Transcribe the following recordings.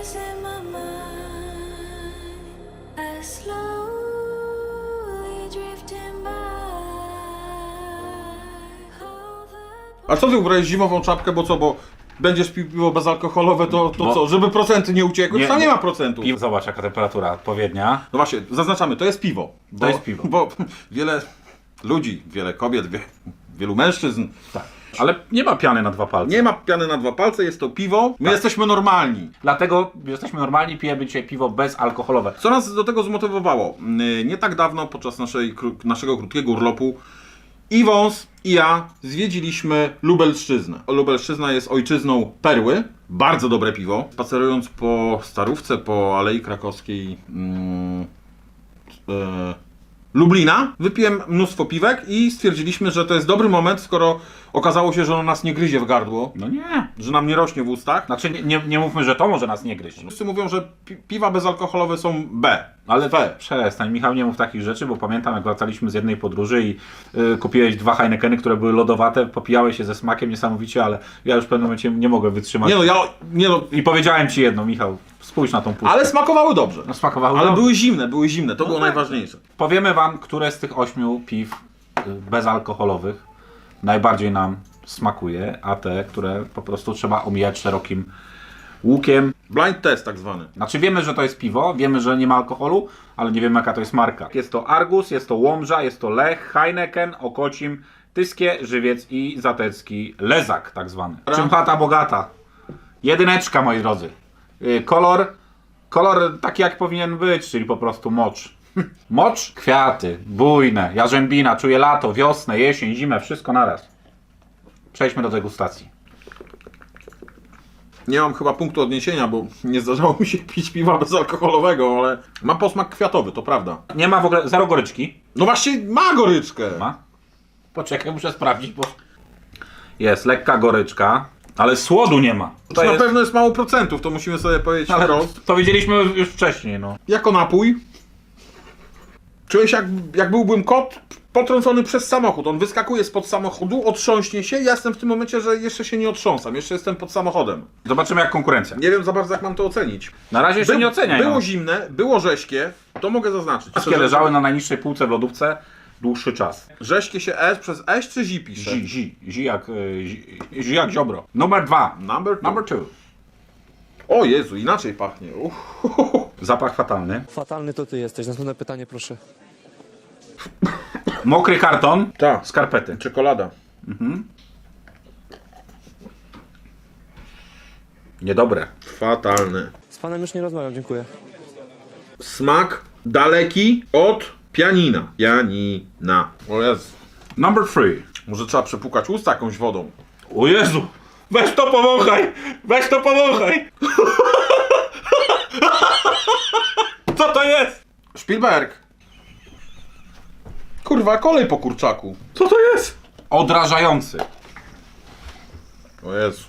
pictures in my mind as slowly drifting by. All the A co ty ubrałeś zimową czapkę, bo co, bo będziesz pił piwo bezalkoholowe, to, to Bo- co, żeby procenty nie uciekły? Nie, Tam nie bo- ma procentów. I zobacz jaka temperatura odpowiednia. No właśnie, zaznaczamy, to jest piwo. Bo, jest piwo. Bo wiele ludzi, wiele kobiet, wie, wielu mężczyzn, Tak. Ale nie ma piany na dwa palce. nie ma piany na dwa palce, jest to piwo, my Tak. jesteśmy normalni. Dlatego jesteśmy normalni, pijemy dzisiaj piwo bezalkoholowe. Co nas do tego zmotywowało? Yy, Nie tak dawno, podczas naszej, kró- naszego krótkiego urlopu, i wąs, i ja zwiedziliśmy Lubelszczyznę. Lubelszczyzna jest ojczyzną perły, bardzo dobre piwo. Spacerując po Starówce, po Alei Krakowskiej mm, e, Lublina, wypiłem mnóstwo piwek i stwierdziliśmy, że to jest dobry moment, skoro okazało się, że ono nas nie gryzie w gardło, No nie. że nam nie rośnie w ustach. Znaczy nie, nie, nie mówmy, że to może nas nie gryźć. Wszyscy mówią, że pi- piwa bezalkoholowe są B. Ale B. przestań, Michał, nie mów takich rzeczy, bo pamiętam jak wracaliśmy z jednej podróży i y, kupiłeś dwa Heinekeny, które były lodowate, popijałeś się ze smakiem niesamowicie, ale ja już w pewnym momencie nie mogłem wytrzymać. Nie no, ja, nie no, I powiedziałem ci jedno, Michał, spójrz na tą puszkę. ale smakowały dobrze. No, smakowało Ale dobrze. były zimne, były zimne, to było tak. najważniejsze. Powiemy wam, które z tych ośmiu piw y, bezalkoholowych najbardziej nam smakuje, a te, które po prostu trzeba omijać szerokim łukiem. Blind test tak zwany. Znaczy wiemy, że to jest piwo, wiemy, że nie ma alkoholu, ale nie wiemy jaka to jest marka. Jest to Argus, jest to Łomża, jest to Lech, Heineken, Okocim, Tyskie, Żywiec i Zatecki Lezak tak zwany. Czym chata bogata? Jedyneczka moi drodzy. Y, Kolor, kolor taki jak powinien być, czyli po prostu mocz. Mocz, kwiaty, bujne, jarzębina, czuję lato, wiosnę, jesień, zimę, wszystko naraz. Przejdźmy do degustacji. Nie mam chyba punktu odniesienia, bo nie zdarzało mi się pić piwa bezalkoholowego, ale ma posmak kwiatowy, to prawda. Nie ma w ogóle, zero goryczki. No właśnie, ma goryczkę. Ma? Poczekaj, muszę sprawdzić, bo... Jest lekka goryczka, ale słodu nie ma. To na pewno jest mało procentów, to musimy sobie powiedzieć Ale wprost. to widzieliśmy już wcześniej, no. Jako napój się jak, jak byłbym kot potrącony przez samochód. On wyskakuje spod samochodu, otrząśnie się, ja jestem w tym momencie, że jeszcze się nie otrząsam, jeszcze jestem pod samochodem. Zobaczymy jak konkurencja. Nie wiem za bardzo jak mam to ocenić. Na razie jeszcze By- nie oceniaj. Było no. zimne, było rześkie, to mogę zaznaczyć. Wszystkie leżały na najniższej półce w lodówce dłuższy czas. Rześkie się S przez S czy Z pisze? Zi, zi, zi jak, y, zi, zi jak ziobro. Numer dwa. Number two. Number two. O Jezu, inaczej pachnie. Uff. Zapach fatalny. Fatalny to ty jesteś. Następne pytanie, proszę. Mokry karton. Tak, Skarpety. czekolada. Niedobre. Fatalny. Z panem już nie rozmawiam, dziękuję. Smak daleki od pianina. Pianina. O Jezu. Number three. Może trzeba przepukać usta jakąś wodą. O Jezu! Weź to powąchaj! Weź to powąchaj! Co to jest? Spielberg. Kurwa, kolej po kurczaku. Co to jest? Odrażający. O Jezu.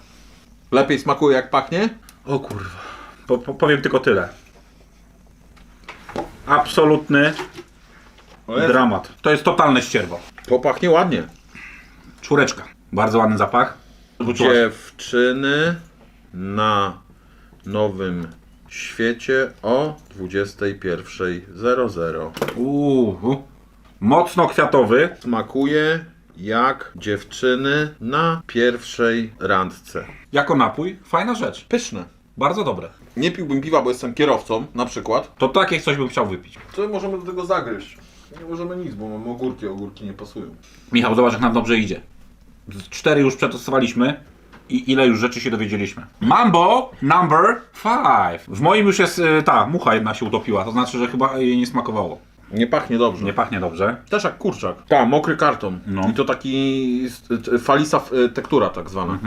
Lepiej smakuje jak pachnie? O kurwa. Po, po, powiem tylko tyle. Absolutny O Jezu. dramat. To jest totalne ścierwo. To pachnie ładnie. Czwóreczka. Bardzo ładny zapach. Dziewczyny na nowym świecie o 21.00. Uuu. Mocno kwiatowy. Smakuje jak dziewczyny na pierwszej randce. Jako napój. Fajna rzecz. Pyszne. Bardzo dobre. Nie piłbym piwa, bo jestem kierowcą, na przykład. To takie coś bym chciał wypić. Co możemy do tego zagryźć? Nie możemy nic, bo mamy ogórki, ogórki nie pasują. Michał, zobacz jak nam dobrze idzie. Z Cztery już przetestowaliśmy i ile już rzeczy się dowiedzieliśmy. Mambo number five. W moim już jest y, ta mucha jedna się utopiła, to znaczy, że chyba jej nie smakowało. Nie pachnie dobrze. Nie pachnie dobrze. Też jak kurczak. Tak, mokry karton. No. I to taki falisa y, tektura tak zwana.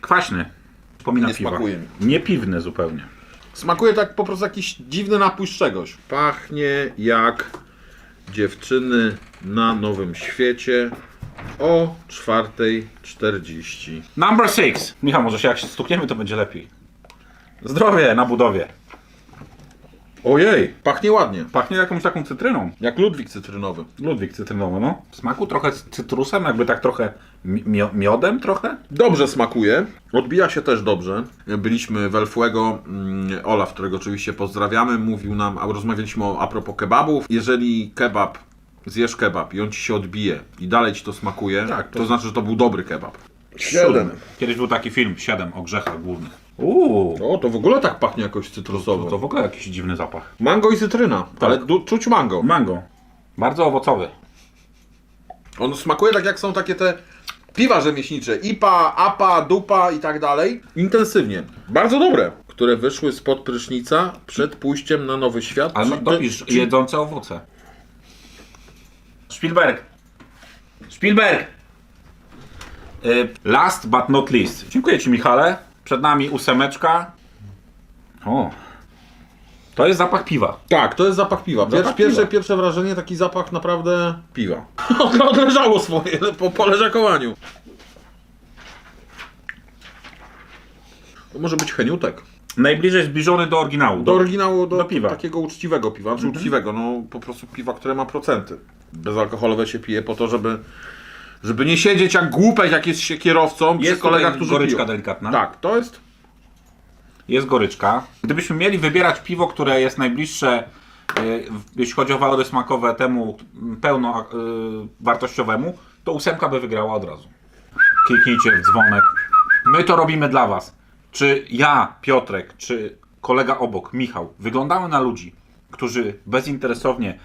Kwaśny. Wspomina Nie piwa. smakuje mi. Nie piwny zupełnie. Smakuje tak po prostu jakiś dziwny napój z czegoś. Pachnie jak dziewczyny na nowym świecie o 4.40. Number six. Michał, może się jak się stukniemy, to będzie lepiej. Zdrowie na budowie. Ojej, pachnie ładnie. Pachnie jakąś taką cytryną. Jak Ludwik cytrynowy. Ludwik cytrynowy, no. W smaku trochę z cytrusem, jakby tak trochę mi- mio- miodem trochę. Dobrze smakuje, odbija się też dobrze. Byliśmy w Elfłego, mm, Olaf, którego oczywiście pozdrawiamy, mówił nam, a rozmawialiśmy o, a propos kebabów. Jeżeli kebab, zjesz kebab i on ci się odbije i dalej ci to smakuje, Tak, to, to- znaczy, że to był dobry kebab. Kiedyś był taki film, 7 o grzechach głównych. Uuu, O, to w ogóle tak pachnie jakoś cytrusowo. to, to w ogóle jakiś dziwny zapach. Mango i cytryna, ale du- czuć mango. Mango. Bardzo owocowy. On smakuje tak jak są takie te piwa rzemieślnicze. IPA, APA, DUPA i tak dalej. Intensywnie. Bardzo dobre. Które wyszły spod prysznica przed pójściem na nowy świat. Ale Czyli- dopisz, czyli- jedzące owoce. Spielberg. Spielberg. Y, Last but not least. Dziękuję Ci Michale. Przed nami ósemeczka. O. To jest zapach piwa. Tak, to jest zapach piwa. Pier- Zapach pierwsze, piwa. pierwsze wrażenie, taki zapach naprawdę piwa. Odleżało swoje po, po leżakowaniu. To może być heniutek. Najbliżej zbliżony do oryginału. Do oryginału, do, do piwa. takiego uczciwego piwa, znaczy uczciwego, no po prostu piwa, które ma procenty. Bezalkoholowe się pije po to, żeby, żeby nie siedzieć jak głupek, jak jest się kierowcą przy Jest kolegach, tutaj którzy goryczka piją. delikatna. Tak, to jest Jest goryczka. Gdybyśmy mieli wybierać piwo, które jest najbliższe, y, w- jeśli chodzi o walory smakowe, temu pełno y, wartościowemu, to ósemka by wygrała od razu. Kliknijcie w dzwonek. My to robimy dla Was. Czy ja, Piotrek, czy kolega obok, Michał, wyglądamy na ludzi, którzy bezinteresownie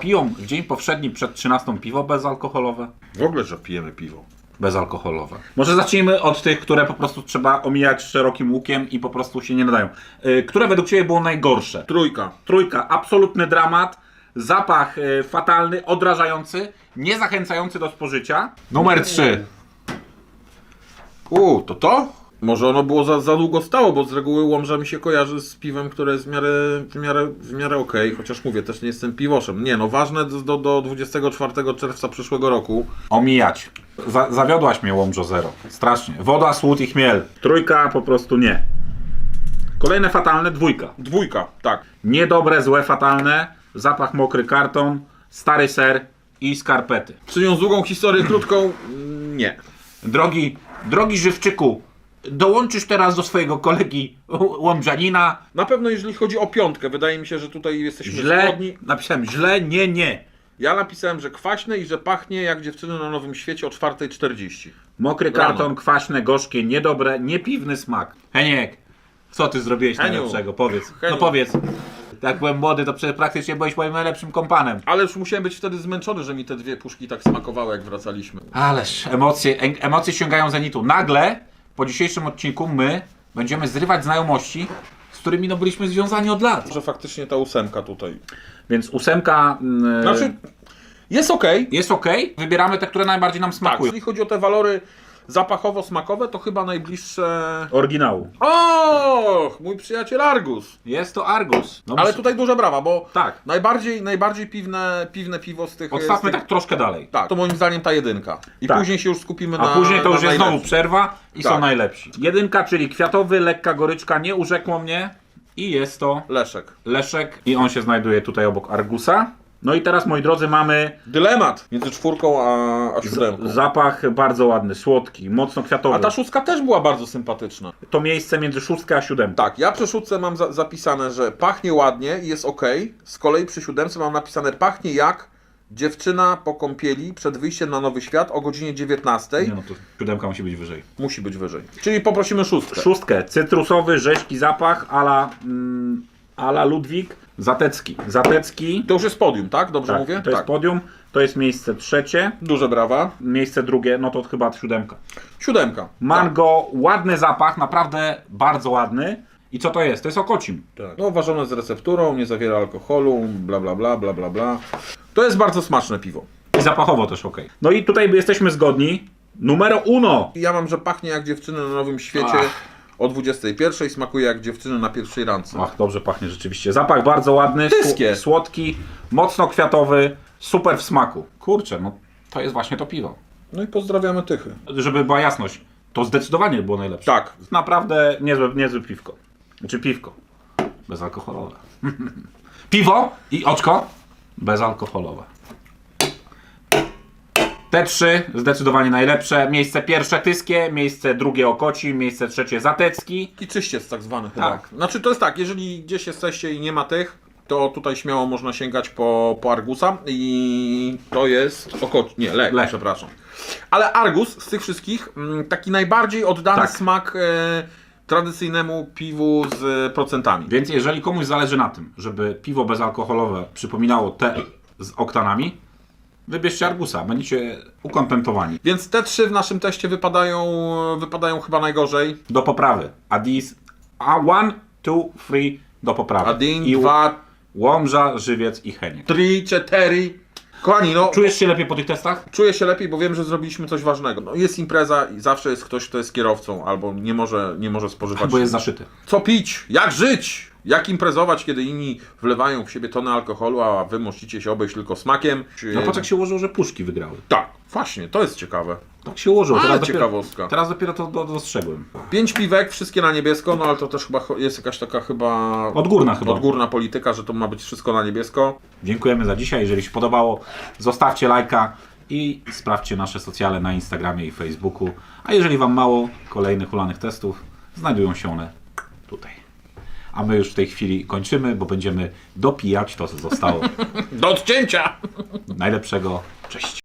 piją w dzień powszedni przed 13 piwo bezalkoholowe? w ogóle, że pijemy piwo. bezalkoholowe. Może zacznijmy od tych, które po prostu trzeba omijać szerokim łukiem i po prostu się nie nadają. Y, Które według Ciebie było najgorsze? Trójka. Trójka, absolutny dramat, zapach y, fatalny, odrażający, nie zachęcający do spożycia. Numer 3. U, to to? Może ono było za, za długo stało, bo z reguły Łomża mi się kojarzy z piwem, które jest w miarę, w miarę, w miarę okej, chociaż mówię, też nie jestem piwoszem. Nie, no ważne do, do, do 24 czerwca przyszłego roku. Omijać. Za, zawiodłaś mnie Łomżo Zero. Strasznie. Woda, słód i chmiel. Trójka po prostu nie. Kolejne fatalne, dwójka. Dwójka, tak. Niedobre, złe, fatalne, zapach mokry karton, stary ser i skarpety. Przyniósł długą historię, krótką? Nie. Drogi, drogi żywczyku, dołączysz teraz do swojego kolegi Łomżanina. Na pewno jeżeli chodzi o piątkę, wydaje mi się, że tutaj jesteśmy Źle, zgodni. napisałem źle, nie, nie. Ja napisałem, że kwaśne i że pachnie jak dziewczyny na Nowym Świecie o 4.40. Mokry Rano. karton, kwaśne, gorzkie, niedobre, niepiwny smak. Heniek, co ty zrobiłeś Heniu. najlepszego? Powiedz. Heniu. No powiedz. Jak byłem młody, to praktycznie byłeś moim najlepszym kompanem. Ale już musiałem być wtedy zmęczony, że mi te dwie puszki tak smakowały, jak wracaliśmy. Ależ emocje, em- emocje sięgają zenitu. Nagle, po dzisiejszym odcinku, my będziemy zrywać znajomości, z którymi no byliśmy związani od lat. Że faktycznie ta ósemka tutaj. Więc ósemka mm, Znaczy, jest okej. jest ok. Wybieramy te, które najbardziej nam Tak, smakują. jeżeli chodzi o te walory zapachowo-smakowe, to chyba najbliższe... Oryginału. Och, mój przyjaciel Argus. Jest to Argus. No Ale muszę- tutaj duże brawa, bo Tak. najbardziej, najbardziej piwne, piwne piwo z tych... Odstawmy z tych... tak troszkę dalej. Tak, to moim zdaniem ta jedynka. I Tak. później się już skupimy A na później to na już jest znowu przerwa i są Tak. najlepsi. Jedynka, czyli kwiatowy, lekka goryczka, nie urzekło mnie. I jest to Leszek. Leszek. I on się znajduje tutaj obok Argusa. No i teraz, moi drodzy, mamy Dylemat między czwórką a, a siódemką. zapach bardzo ładny, słodki, mocno kwiatowy. A ta szóstka też była bardzo sympatyczna. To miejsce między szóstkę a siódemką. Tak, ja przy szóstce mam za zapisane, że pachnie ładnie i jest ok. Z kolei przy siódemce mam napisane pachnie jak dziewczyna po kąpieli przed wyjściem na nowy świat o godzinie 19. Nie no, to siódemka musi być wyżej. Musi być wyżej. Czyli poprosimy szóstkę. Szóstkę, cytrusowy, rzeźki zapach, ala, mm, ala Ludwik. Zatecki. Zatecki. To już jest podium, tak? Dobrze Tak, mówię? to jest tak. podium. To jest miejsce trzecie. Duże brawa. Miejsce drugie, no to chyba siódemka. Siódemka. Mango, ładny zapach, naprawdę bardzo ładny. I co to jest? To jest okocim. Tak. No, ważone z recepturą, nie zawiera alkoholu, bla bla bla bla bla bla. To jest bardzo smaczne piwo. I zapachowo też ok. No i tutaj jesteśmy zgodni. Numero uno. Ja mam, że pachnie jak dziewczyny na nowym świecie Ach. O 21, smakuje jak dziewczyny na pierwszej randce. Ach, dobrze pachnie rzeczywiście. Zapach bardzo ładny, sł- słodki, mocno kwiatowy, super w smaku. Kurczę, no to jest właśnie to piwo. No i pozdrawiamy Tychy. Żeby była jasność, to zdecydowanie było najlepsze. Tak. Naprawdę niezłe, niezłe piwko. Znaczy piwko. Bezalkoholowe. Piwo i oczko bezalkoholowe. Te trzy zdecydowanie najlepsze. Miejsce pierwsze Tyskie, miejsce drugie Okoci, miejsce trzecie Zatecki. I czyściec tak zwany chyba. Tak. Znaczy to jest tak, jeżeli gdzieś jesteście i nie ma tych, to tutaj śmiało można sięgać po, po Argusa i to jest oko... nie, lek, Lek. przepraszam. Ale Argus z tych wszystkich mm, taki najbardziej oddany Tak. smak e, tradycyjnemu piwu z procentami. Więc jeżeli komuś zależy na tym, żeby piwo bezalkoholowe przypominało te z oktanami, wybierzcie Argusa. Będziecie ukontentowani. Więc te trzy w naszym teście wypadają, wypadają chyba najgorzej. Do poprawy. Adis a one, two, three do poprawy. Adin, I dwa, Łomża, Żywiec i Heniek. trzy, cztery. Kochani, no Czujesz się lepiej po tych testach? czuję się lepiej, bo wiem, że zrobiliśmy coś ważnego. No, jest impreza i zawsze jest ktoś, kto jest kierowcą albo nie może, nie może spożywać. Bo jest zaszyty. Co pić? Jak żyć? Jak imprezować, kiedy inni wlewają w siebie tonę alkoholu, a wy musicie się obejść tylko smakiem? No patrz jak się ułożyło, że puszki wygrały. Tak, właśnie, to jest ciekawe. Tak się ułożyło. Ale Teraz dopiero, ciekawostka. teraz dopiero to do- dostrzegłem. Pięć piwek, wszystkie na niebiesko, no ale to też chyba cho- jest jakaś taka chyba... Odgórna chyba. Odgórna polityka, że to ma być wszystko na niebiesko. Dziękujemy za dzisiaj. Jeżeli się podobało, zostawcie lajka i sprawdźcie nasze socjale na Instagramie i Facebooku. A jeżeli Wam mało kolejnych ulanych testów, znajdują się one tutaj. A my już w tej chwili kończymy, bo będziemy dopijać to, co zostało Do odcięcia! najlepszego. Cześć!